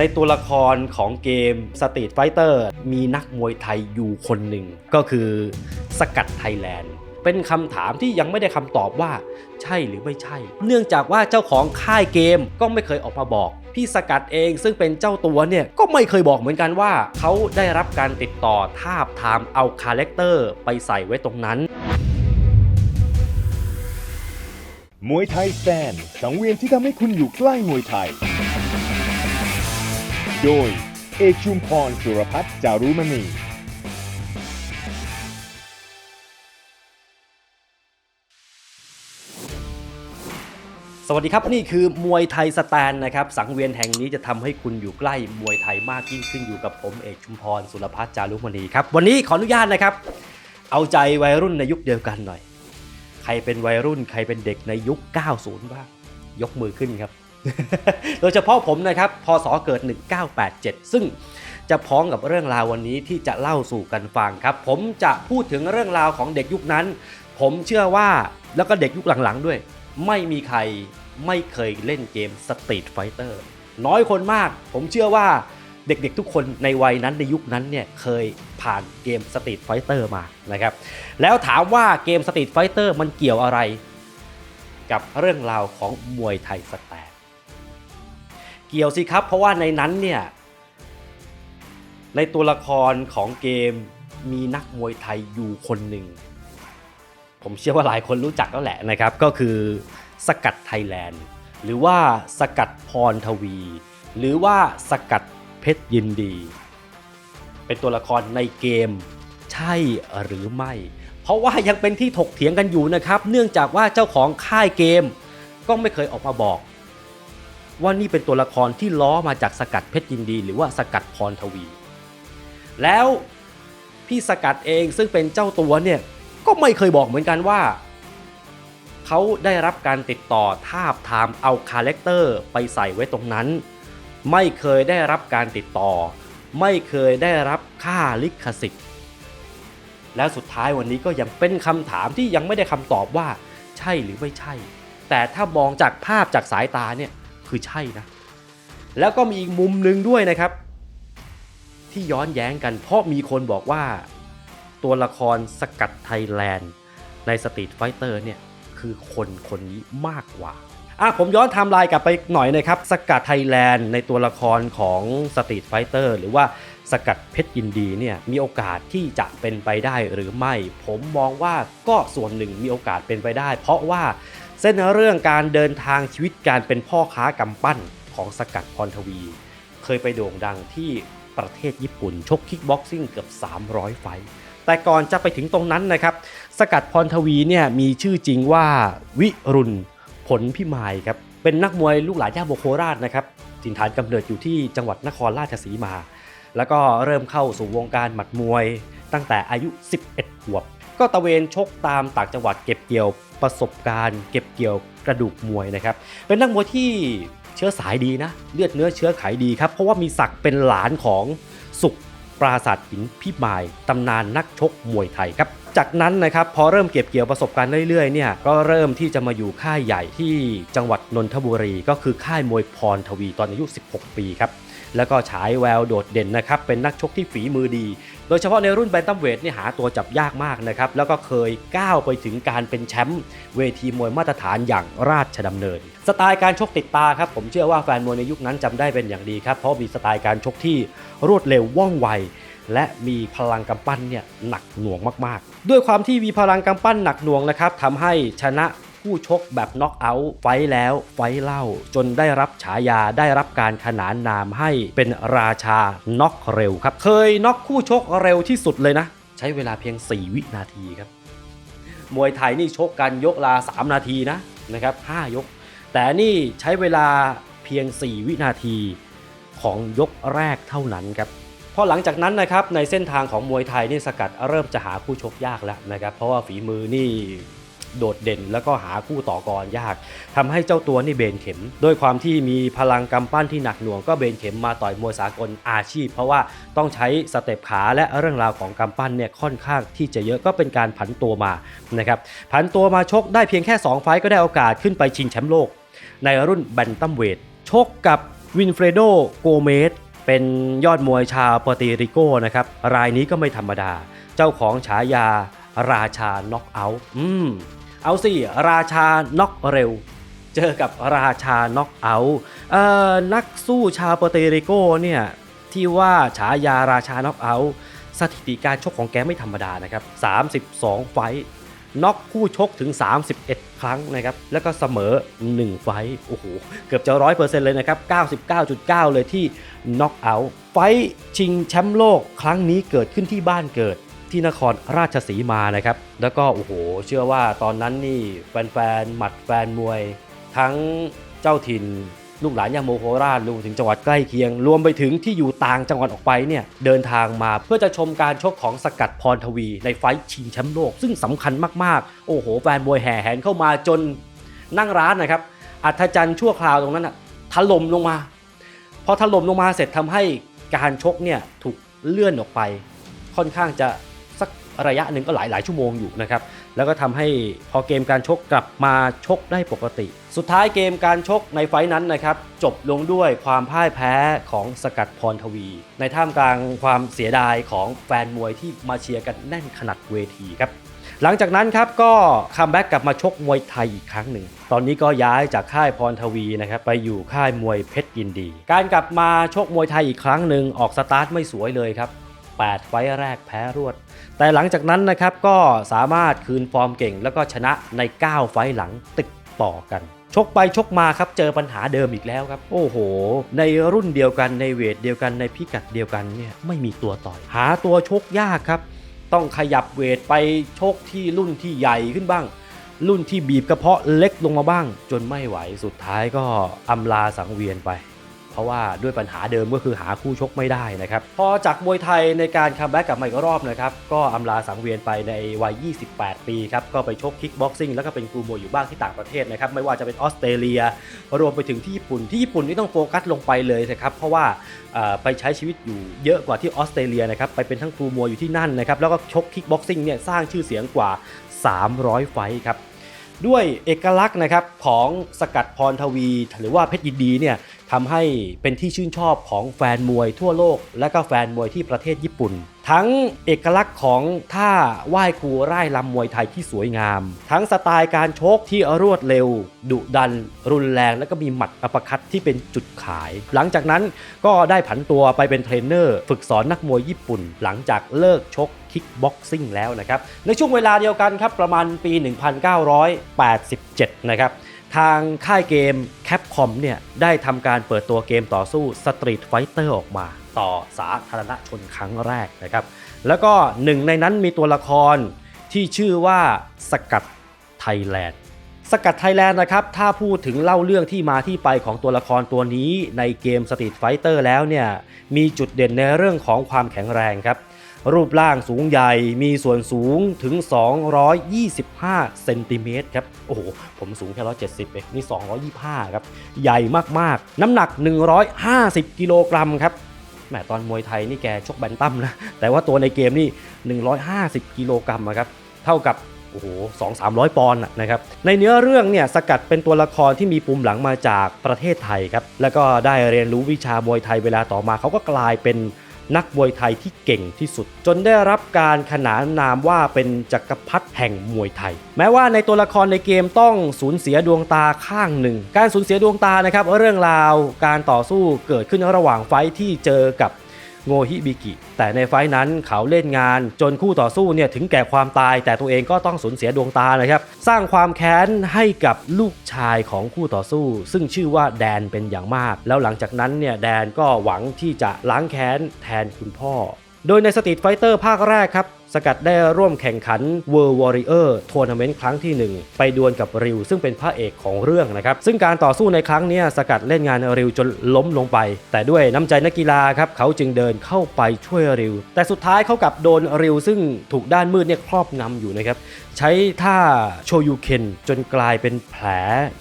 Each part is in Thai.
ในตัวละครของเกม Street Fighter มีนักมวยไทยอยู่คนหนึ่ง ก็คือสกัดไทยแลนด์ เป็นคำถามที่ยังไม่ได้คำตอบว่า ใช่หรือไม่ใช่ เนื่องจากว่าเจ้าของค่ายเกมก็ไม่เคยออกมาบอก พี่สกัดเองซึ่งเป็นเจ้าตัวเนี่ย ก็ไม่เคยบอกเหมือนกันว่า เขาได้รับการติดต่อทาบทามเอาคาแรคเตอร์ไปใส่ไว้ตรงนั้นมวยไทยแฟนสังเวียนที่ทำให้คุณอยู่ใกล้มวยไทย โดย เอกชุมพรสุรพัฒน์จารุมณีสวัสดีครับนี่คือมวยไทยสแตนนะครับสังเวียนแห่งนี้จะทำให้คุณอยู่ใกล้มวยไทยมากยิ่งขึ้นอยู่กับผมเอกชุมพรสุรพัฒน์จารุมณีครับวันนี้ขออนุญาตนะครับ เอาใจวัยรุ่นในยุคเดียวกันหน่อย ใครเป็นวัยรุ่นใครเป็นเด็กในยุค 90 บ้างยกมือขึ้นครับ โดยเฉพาะผมนะครับพศเกิด 1987 ซึ่งจะพ้องกับเรื่องราววันนี้ที่จะเล่าสู่กันฟังครับ ผมจะพูดถึงเรื่องราวของเด็กยุคนั้น ผมเชื่อว่าแล้วก็เด็กยุคหลังๆด้วย ไม่มีใครไม่เคยเล่นเกม Street Fighter น้อยคนมาก ผมเชื่อว่าเด็กๆทุกคนในวัยนั้นในยุคนั้นเนี่ยเคยผ่านเกม Street Fighter มานะครับ แล้วถามว่าเกม Street Fighter มันเกี่ยวอะไร กับเรื่องราวของมวยไทยสแตน เกี่ยวสิครับ เพราะว่าในนั้นเนี่ยในตัวละครของเกมมีนักมวยไทยอยู่คนหนึ่ง ผมเชื่อว่าหลายคนรู้จักแล้วแหละนะครับ ก็คือสกัดไทยแลนด์ หรือว่าสกัดพรทวี หรือว่าสกัดเพชรยินดี เป็นตัวละครในเกมใช่หรือไม่ เพราะว่ายังเป็นที่ถกเถียงกันอยู่นะครับ เนื่องจากว่าเจ้าของค่ายเกมก็ไม่เคยออกมาบอก ว่านี่เป็นตัวละครที่ล้อมาจากสกัดเพชรยินดี หรือว่าสกัดพรทวี แล้วพี่สกัดเองซึ่งเป็นเจ้าตัวเนี่ยก็ไม่เคยบอกเหมือนกันว่า เขาได้รับการติดต่อทาบทามเอาคาแรคเตอร์ไปใส่ไว้ตรงนั้น ไม่เคยได้รับการติดต่อ ไม่เคยได้รับค่าลิขสิทธิ์ แล้วสุดท้ายวันนี้ก็ยังเป็นคำถามที่ยังไม่ได้คำตอบว่า ใช่หรือไม่ใช่ แต่ถ้ามองจากภาพจากสายตาเนี่ย คือใช่นะ แล้วก็มีอีกมุมหนึ่งด้วยนะครับ ที่ย้อนแย้งกัน เพราะมีคนบอกว่าตัวละครสกัดไทยแลนด์ในสตรีทไฟเตอร์เนี่ยคือคนคนนี้มากกว่าอะผมย้อนไทม์ไลน์กลับไปหน่อยนะครับ สกัดไทยแลนด์ในตัวละครของสตรีทไฟเตอร์หรือว่าสกัดเพชรยินดีเนี่ยมีโอกาสที่จะเป็นไปได้หรือไม่ ผมมองว่าก็ส่วนหนึ่งมีโอกาสเป็นไปได้ เพราะว่า เส้นเรื่องการเดินทางชีวิตการเป็นพ่อค้ากำปั้นของสกัดพรทวี เคยไปโด่งดังที่ประเทศญี่ปุ่น ชกคิกบ็อกซิ่งเกือบ 300 ไฟ แต่ก่อนจะไปถึงตรงนั้นนะครับ สกัดพรทวีเนี่ยมีชื่อจริงว่าวิรุณผลพิมายครับ เป็นนักมวยลูกหลานย่าโมโคราชนะครับถิ่นฐานกำเนิดอยู่ที่จังหวัดนครราชสีมา แล้วก็เริ่มเข้าสู่วงการหมัดมวยตั้งแต่อายุ 11 ขวบ ก็ตะเวนชกตามต่างจังหวัดเก็บเกี่ยวประสบการณ์ เก็บเกี่ยวกระดูกมวยนะครับ เป็นนักมวยที่เชื้อสายดีนะ เลือดเนื้อเชื้อไขดีครับ เพราะว่ามีศักดิ์เป็นหลานของสุขปราศาสตร์หินพิมายตำนานนักชกมวยไทยครับ จากนั้นนะครับพอเริ่มเก็บเกี่ยวประสบการณ์เรื่อยๆเนี่ยก็เริ่มที่จะมาอยู่ค่ายใหญ่ที่จังหวัดนนทบุรี ก็คือค่ายมวยพรทวีตอนอายุ 16 ปีครับแล้วก็ฉายแววโดดเด่นนะครับเป็นนักชกที่ฝีมือดี โดยเฉพาะในรุ่นแบนตัมเวทนี่หาตัวจับยากมากนะครับแล้วก็เคยก้าวไปถึงการเป็นแชมป์เวทีมวยมาตรฐานอย่างราชดำเนิน สไตล์การชกติดตาครับผมเชื่อว่าแฟนมวยในยุคนั้นจำได้เป็นอย่างดีครับเพราะมีสไตล์การชกที่รวดเร็วว่องไวและมีพลังกำปั้นเนี่ยหนักหน่วงมากๆ ด้วยความที่มีพลังกำปั้นหนักหน่วงนะครับทำให้ชนะ คู่ชกแบบน็อกเอาท์ไฟแล้วไฟเล่า จนได้รับฉายาได้รับการขนานนามให้เป็นราชาน็อกเร็วครับ เคยน็อกคู่ชกเร็วที่สุดเลยนะ ใช้เวลาเพียง 4 วินาทีครับ มวยไทยนี่ชกกันยกลา 3 นาทีนะนะครับ5ยก แต่นี่ใช้เวลาเพียง 4 วินาทีของยกแรกเท่านั้นครับพอหลังจากนั้นนะครับในเส้นทางของมวยไทยนี่สกัดเริ่มจะหาคู่ชกยากแล้วนะครับ เพราะว่าฝีมือนี่ โดดเด่น แล้วก็หาคู่ต่อกรยากทำให้เจ้าตัวนี่เบนเข็ม ด้วยความที่มีพลังกำปั้นที่หนักหน่วงก็เบนเข็มมาต่อยมวยสากลอาชีพ เพราะว่าต้องใช้สเต็ปขาและเรื่องราวของกำปั้นเนี่ยค่อนข้างที่จะเยอะก็เป็นการผันตัวมานะครับผันตัวมาชกได้เพียงแค่ 2 ไฟต์ก็ได้โอกาสขึ้นไปชิงแชมป์โลก ในรุ่นแบนตัมเวทชกกับวินเฟรโดโกเมสเป็นยอดมวยชาวเปอร์ติริโกนะครับรายนี้ก็ไม่ธรรมดา เจ้าของฉายาราชาน็อกเอาท์อืม เอาสิราชาน็อกเร็ว เจอกับราชาน็อกเอาเอ่อนักสู้ชาวเปอร์เตริโกเนี่ยที่ว่าฉายาราชาน็อกเอาสถิติการชกของแกไม่ธรรมดานะครับ 32 ไฟท์น็อกคู่ชกถึง 31 ครั้งนะครับ แล้วก็เสมอ 1 ไฟท์โอ้โห เกือบจะ 100%เลยนะครับ 99.9 เลยที่น็อกเอาไฟท์ชิงแชมป์โลกครั้งนี้เกิดขึ้นที่บ้านเกิด ที่นครราชสีมานะครับ แล้วก็โอ้โห เชื่อว่าตอนนั้นนี่แฟนๆ หมัดแฟนมวย ทั้งเจ้าถิ่นลูกหลานยาโมโคราชรวมถึงจังหวัดใกล้เคียง รวมไปถึงที่อยู่ต่างจังหวัดออกไปเนี่ยเดินทางมาเพื่อจะชมการชกของสกัดพรทวี ในไฟท์ชิงแชมป์โลก ซึ่งสำคัญมากๆ โอ้โห แฟนมวยแห่แหนเข้ามาจนนั่งร้านนะครับ อัธจันทร์ชั่วคราวตรงนั้นอะถล่มลงมา พอถล่มลงมาเสร็จทำให้การชกเนี่ยถูกเลื่อนออกไป ค่อนข้างจะ ระยะหนึ่งก็หลายหลายชั่วโมงอยู่นะครับ แล้วก็ทำให้พอเกมการชกกลับมาชกได้ปกติ สุดท้ายเกมการชกในไฟท์นั้นนะครับจบลงด้วยความพ่ายแพ้ของสกัดพรทวี ในท่ามกลางความเสียดายของแฟนมวยที่มาเชียร์กันแน่นขนาดเวทีครับหลังจากนั้นครับก็คัมแบ็กกลับมาชกมวยไทยอีกครั้งหนึ่ง ตอนนี้ก็ย้ายจากค่ายพรทวีนะครับไปอยู่ค่ายมวยเพชรยินดี การกลับมาชกมวยไทยอีกครั้งหนึ่งออกสตาร์ทไม่สวยเลยครับ 8 ไฟแรกแพ้รวด แต่หลังจากนั้นนะครับก็สามารถคืนฟอร์มเก่ง แล้วก็ชนะใน 9 ไฟหลังติดต่อกัน ชกไปชกมาครับเจอปัญหาเดิมอีกแล้วครับ โอ้โห ในรุ่นเดียวกันในเวทเดียวกันในพิกัดเดียวกันเนี่ยไม่มีตัวต่อย หาตัวชกยากครับ ต้องขยับเวทไปชกที่รุ่นที่ใหญ่ขึ้นบ้างรุ่นที่บีบกระเพาะเล็กลงมาบ้าง จนไม่ไหวสุดท้ายก็อำลาสังเวียนไป ราะว่าด้วยปัญหาเดิมก็คือหาคู่ชกไม่ได้นะครับ พอจากมวยไทยในการคัมแบ็กกลับมาอีกรอบนะครับ ก็อำลาสังเวียนไปในวัย 28 ปีครับ ก็ไปชกคิกบ็อกซิ่งแล้วก็เป็นครูมวยอยู่บ้างที่ต่างประเทศนะครับ ไม่ว่าจะเป็นออสเตรเลีย รวมไปถึงที่ญี่ปุ่น ที่ญี่ปุ่นนี่ต้องโฟกัสลงไปเลยนะครับ เพราะว่าไปใช้ชีวิตอยู่เยอะกว่าที่ออสเตรเลียนะครับ ไปเป็นทั้งครูมวยอยู่ที่นั่นนะครับ แล้วก็ชกคิกบ็อกซิ่งเนี่ยสร้างชื่อเสียงกว่า 300 ไฟครับด้วยเอกลักษณ์นะครับของสกัดพรทวี หรือว่าเพชรยินดีเนี่ย ทำให้เป็นที่ชื่นชอบของแฟนมวยทั่วโลก และก็แฟนมวยที่ประเทศญี่ปุ่น ทั้งเอกลักษณ์ของท่าไหว้ครูไร่ลำมวยไทยที่สวยงาม ทั้งสไตล์การชกที่รวดเร็ว ดุดัน รุนแรง และก็มีหมัดอัปคัตที่เป็นจุดขาย หลังจากนั้นก็ได้ผันตัวไปเป็นเทรนเนอร์ ฝึกสอนนักมวยญี่ปุ่น หลังจากเลิกชกคิกบ็อกซิ่งแล้วนะครับในช่วงเวลาเดียวกันครับประมาณปี 1987 นะครับ ทางค่ายเกม Capcom เนี่ยได้ทำการเปิดตัวเกมต่อสู้ Street Fighter ออกมา ต่อสาธารณชนครั้งแรกนะครับ แล้วก็หนึ่งในนั้นมีตัวละครที่ชื่อว่าสกัดไทยแลนด์สกัดไทยแลนด์นะครับ ถ้าพูดถึงเล่าเรื่องที่มาที่ไปของตัวละครตัวนี้ในเกม Street Fighter แล้วเนี่ย มีจุดเด่นในเรื่องของความแข็งแรงครับ รูปร่างสูงใหญ่มีส่วนสูงถึง 225 เซนติเมตรครับ โอ้โห ผมสูงแค่ 170เองนี่ 225 ครับ ใหญ่มากๆ น้ำหนัก 150 กิโลกรัมครับแหมตอนมวยไทยนี่แกชกแบนตั้มนะ แต่ว่าตัวในเกมนี่ 150 กิโลกรัมอะครับ เท่ากับโอ้โหสองสามร้อยปอนด์นะครับ ในเนื้อเรื่องเนี่ยสกัดเป็นตัวละครที่มีปุ่มหลังมาจากประเทศไทยครับ แล้วก็ได้เรียนรู้วิชามวยไทยเวลาต่อมาเขาก็กลายเป็น นักมวยไทยที่เก่งที่สุด จนได้รับการขนานนามว่าเป็นจักรพรรดิแห่งมวยไทย แม้ว่าในตัวละครในเกมต้องสูญเสียดวงตาข้างหนึ่ง การสูญเสียดวงตานะครับเรื่องราวการต่อสู้เกิดขึ้นระหว่างไฟท์ที่เจอกับ โงฮิบิกิ แต่ในไฟท์นั้นเขาเล่นงาน จนคู่ต่อสู้เนี่ยถึงแก่ความตาย แต่ตัวเองก็ต้องสูญเสียดวงตานะครับ สร้างความแค้นให้กับลูกชายของคู่ต่อสู้ ซึ่งชื่อว่าแดนเป็นอย่างมาก แล้วหลังจากนั้นเนี่ยแดนก็หวังที่จะล้างแค้นแทนคุณพ่อ โดยในสตรีทไฟเตอร์ภาคแรกครับ สกัดได้ร่วมแข่งขัน World Warrior Tournament ครั้งที่ 1 ไปดวลกับริว ซึ่งเป็นพระเอกของเรื่องนะครับ ซึ่งการต่อสู้ในครั้งนี้สกัดเล่นงานริวจนล้มลงไป แต่ด้วยน้ำใจนักกีฬาครับเขาจึงเดินเข้าไปช่วยริว แต่สุดท้ายเขากลับโดนริว ซึ่งถูกด้านมืดเนี่ยครอบงำอยู่นะครับใช้ท่าโชยูเคนจนกลายเป็นแผล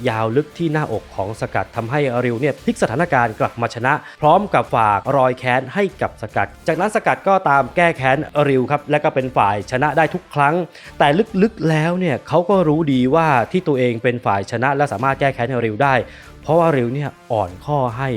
ยาวลึกที่หน้าอกของสกัดทำให้ริวเนี่ยพลิกสถานการณ์กลับมาชนะ พร้อมกับฝากรอยแค้นให้กับสกัด จากนั้นสกัดก็ตามแก้แค้นริวครับและก็เป็นฝ่ายชนะได้ทุกครั้ง แต่ลึกๆแล้วเนี่ยเขาก็รู้ดีว่าที่ตัวเองเป็นฝ่ายชนะ และสามารถแก้แค้นริวได้ เพราะว่าริวเนี่ยอ่อนข้อให้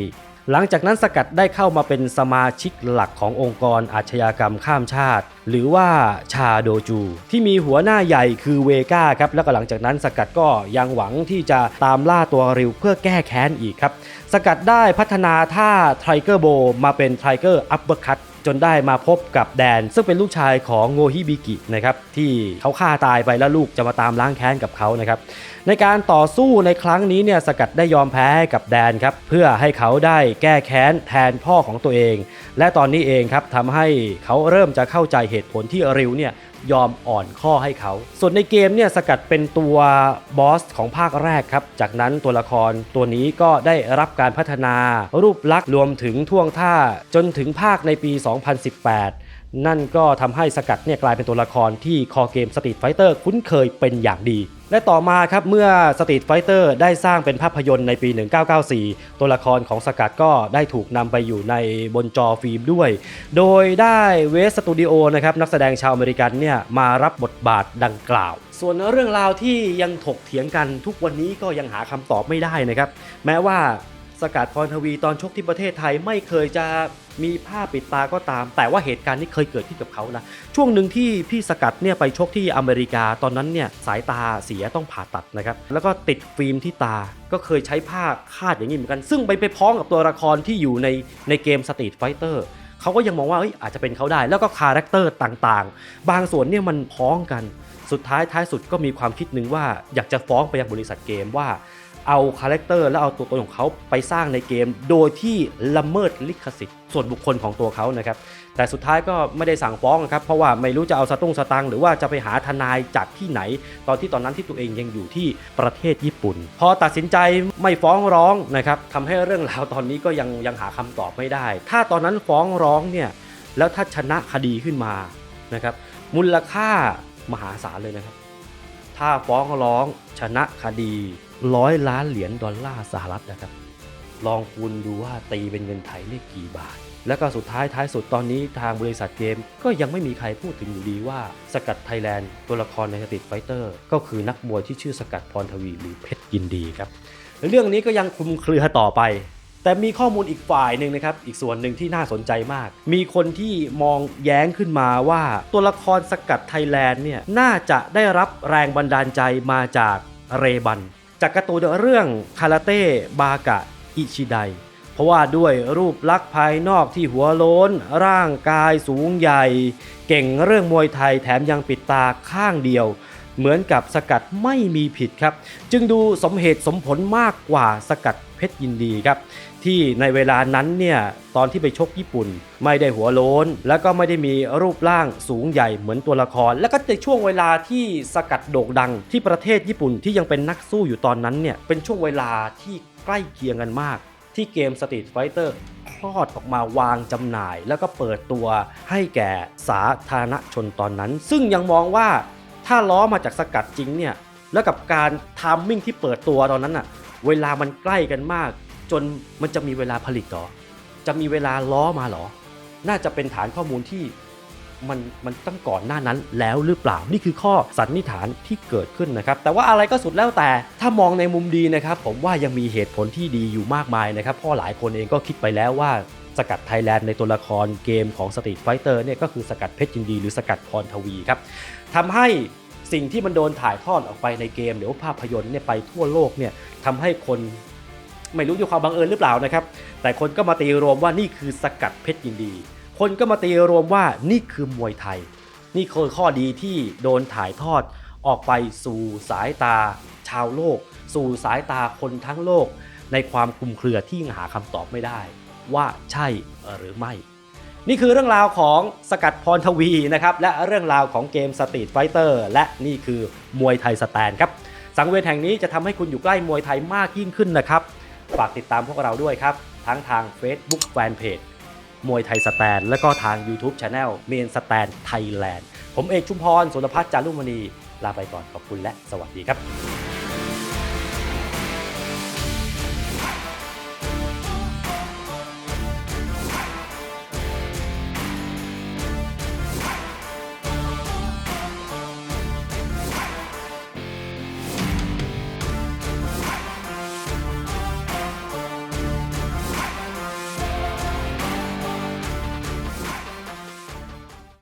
หลังจากนั้นสกัดได้เข้ามาเป็นสมาชิกหลักขององค์กรอาชญากรรมข้ามชาติ หรือว่าชาโดจู ที่มีหัวหน้าใหญ่คือเวก้าครับแล้วก็หลังจากนั้นสกัดก็ยังหวังที่จะตามล่าตัวริวเพื่อแก้แค้นอีกครับสกัดได้พัฒนาท่าไทเกอร์โบมาเป็นไทเกอร์อัปเปอร์คัต จนได้มาพบกับแดน ซึ่งเป็นลูกชายของโงฮิบิกินะครับที่เขาฆ่าตายไปแล้วลูกจะมาตามล้างแค้นกับเขานะครับในการต่อสู้ในครั้งนี้เนี่ยสกัดได้ยอมแพ้ให้กับแดนครับเพื่อให้เขาได้แก้แค้นแทนพ่อของตัวเอง และตอนนี้เองครับทำให้เขาเริ่มจะเข้าใจเหตุผลที่ริวเนี่ย ยอมอ่อนข้อให้เขา ส่วนในเกมเนี่ยสกัดเป็นตัวบอสของภาคแรกครับ จากนั้นตัวละครตัวนี้ก็ได้รับการพัฒนารูปลักษณ์รวมถึงท่วงท่าจนถึงภาคในปี 2018 นั่นก็ทำให้สกัดเนี่ยกลายเป็นตัวละครที่คอเกมสตรีทไฟเตอร์คุ้นเคยเป็นอย่างดี และต่อมาครับเมื่อสตรีทไฟเตอร์ได้สร้างเป็นภาพยนตร์ในปี 1994 ตัวละครของสกัดก็ได้ถูกนำไปอยู่ในบนจอฟิล์มด้วย โดยได้เวสสตูดิโอนะครับนักแสดงชาวอเมริกันเนี่ยมารับบทบาทดังกล่าว ส่วนเรื่องราวที่ยังถกเถียงกันทุกวันนี้ก็ยังหาคำตอบไม่ได้นะครับ แม้ว่า สกัดพรทวีตอนชกที่ประเทศไทยไม่เคยจะมีผ้าปิดตาก็ตาม แต่ว่าเหตุการณ์นี้เคยเกิดขึ้นกับเขานะช่วงหนึ่งที่พี่สกัดเนี่ยไปชกที่อเมริกาตอนนั้นเนี่ยสายตาเสียต้องผ่าตัดนะครับแล้วก็ติดฟิล์มที่ตาก็เคยใช้ผ้าคาดอย่างนี้เหมือนกัน ซึ่งไปไปพ้องกับตัวละครที่อยู่ในในเกมสตรีทไฟเตอร์เขาก็ยังมองว่าเอ้ยอาจจะเป็นเขาได้ แล้วก็คาแรคเตอร์ต่างๆ บางส่วนเนี่ยมันพ้องกันสุดท้ายท้ายสุดก็มีความคิดหนึ่งว่าอยากจะฟ้องไปยังบริษัทเกมว่า เอาคาแรคเตอร์แล้วเอาตัวตนของเขาไปสร้างในเกม โดยที่ละเมิดลิขสิทธิ์ส่วนบุคคลของตัวเขานะครับแต่สุดท้ายก็ไม่ได้สั่งฟ้องนะครับเพราะว่าไม่รู้จะเอาสตุ้งสตังหรือว่าจะไปหาทนายจากที่ไหน ตอนที่ตอนนั้นที่ตัวเองยังอยู่ที่ประเทศญี่ปุ่น พอตัดสินใจไม่ฟ้องร้องนะครับทำให้เรื่องราวตอนนี้ก็ยังยังหาคำตอบไม่ได้ ถ้าตอนนั้นฟ้องร้องเนี่ยแล้วถ้าชนะคดีขึ้นมานะครับมูลค่ามหาศาลเลยนะครับ ถ้าฟ้องร้องชนะคดี ร้อยล้านเหรียญดอลลาร์สหรัฐนะครับ ลองคูณดูว่าตีเป็นเงินไทยเนี่ยกี่บาท แล้วก็สุดท้ายท้ายสุดตอนนี้ทางบริษัทเกม ก็ยังไม่มีใครพูดถึงอยู่ดีว่า สกัดไทยแลนด์ตัวละครในสตรีทไฟเตอร์ ก็คือนักมวยที่ชื่อสกัดพรทวีหรือเพชรยินดีครับ เรื่องนี้ก็ยังคลุมเครือต่อไปแต่มีข้อมูลอีกฝ่ายหนึ่งนะครับ อีกส่วนหนึ่งที่น่าสนใจมาก มีคนที่มองแย้งขึ้นมาว่าตัวละครสกัดไทยแลนด์เนี่ย น่าจะได้รับแรงบันดาลใจมาจากเรบัน จากการ์ตูนเรื่องคาราเต้บากะอิชิไดเพราะว่าด้วยรูปลักษณ์ภายนอกที่หัวโล้น ร่างกายสูงใหญ่ เก่งเรื่องมวยไทยแถมยังปิดตาข้างเดียว เหมือนกับสกัดไม่มีผิดครับ จึงดูสมเหตุสมผลมากกว่าสกัดเพชรยินดีครับ ที่ในเวลานั้นเนี่ยตอนที่ไปชกญี่ปุ่น ไม่ได้หัวโล้น แล้วก็ไม่ได้มีรูปร่างสูงใหญ่เหมือนตัวละคร แล้วก็ในช่วงเวลาที่สกัดโด่งดังที่ประเทศญี่ปุ่นที่ยังเป็นนักสู้อยู่ตอนนั้นเนี่ยเป็นช่วงเวลาที่ใกล้เคียงกันมาก ที่เกม Street Fighter คลอดออกมาวางจำหน่าย แล้วก็เปิดตัวให้แก่สาธารณชนตอนนั้น ซึ่งยังมองว่าถ้าล้อมาจากสกัดจริงเนี่ยแล้วกับการทามมิ่งที่เปิดตัวตอนนั้นอะเวลามันใกล้กันมาก จนมันจะมีเวลาผลิตหรอ จะมีเวลาล้อมาหรอ น่าจะเป็นฐานข้อมูลที่มันมันตั้งก่อนหน้านั้นแล้วหรือเปล่านี่คือข้อสันนิษฐานที่เกิดขึ้นนะครับ แต่ว่าอะไรก็สุดแล้วแต่ถ้ามองในมุมดีนะครับ ผมว่ายังมีเหตุผลที่ดีอยู่มากมายนะครับพราะหลายคนเองก็คิดไปแล้วว่าสกัดไทยแลนด์ในตัวละครเกมของสตรีทไฟเตอร์เนี่ยก็คือสกัดเพชรยินดีหรือสกัดพรทวีครับทำให้สิ่งที่มันโดนถ่ายทอดออกไปในเกมหรือว่าภาพยนตร์เนี่ยไปทั่วโลกเนี่ยทำให้คน ไม่รู้ด้วยความบังเอิญหรือเปล่านะครับ แต่คนก็มาตีรวมว่านี่คือสกัดเพชรยินดี คนก็มาตีรวมว่านี่คือมวยไทย นี่คือข้อดีที่โดนถ่ายทอดออกไปสู่สายตา ชาวโลก สู่สายตาคนทั้งโลก ในความคลุมเครือที่หาคำตอบไม่ได้ ว่าใช่หรือไม่ นี่คือเรื่องราวของสกัดพรทวีนะครับและเรื่องราวของเกมสตรีทไฟเตอร์และนี่คือมวยไทยสแตนครับสังเวียนแห่งนี้จะทำให้คุณอยู่ใกล้มวยไทยมากยิ่งขึ้นนะครับ ฝากติดตามพวกเราด้วยครับ ทั้งทาง Facebook Fanpage มวยไทยสแตน และก็ทาง YouTube Channel เมนสแตนไทยแลนด์ผมเอกชุมพรสุรพัฒน์จารุมณีลาไปก่อนขอบคุณและสวัสดีครับ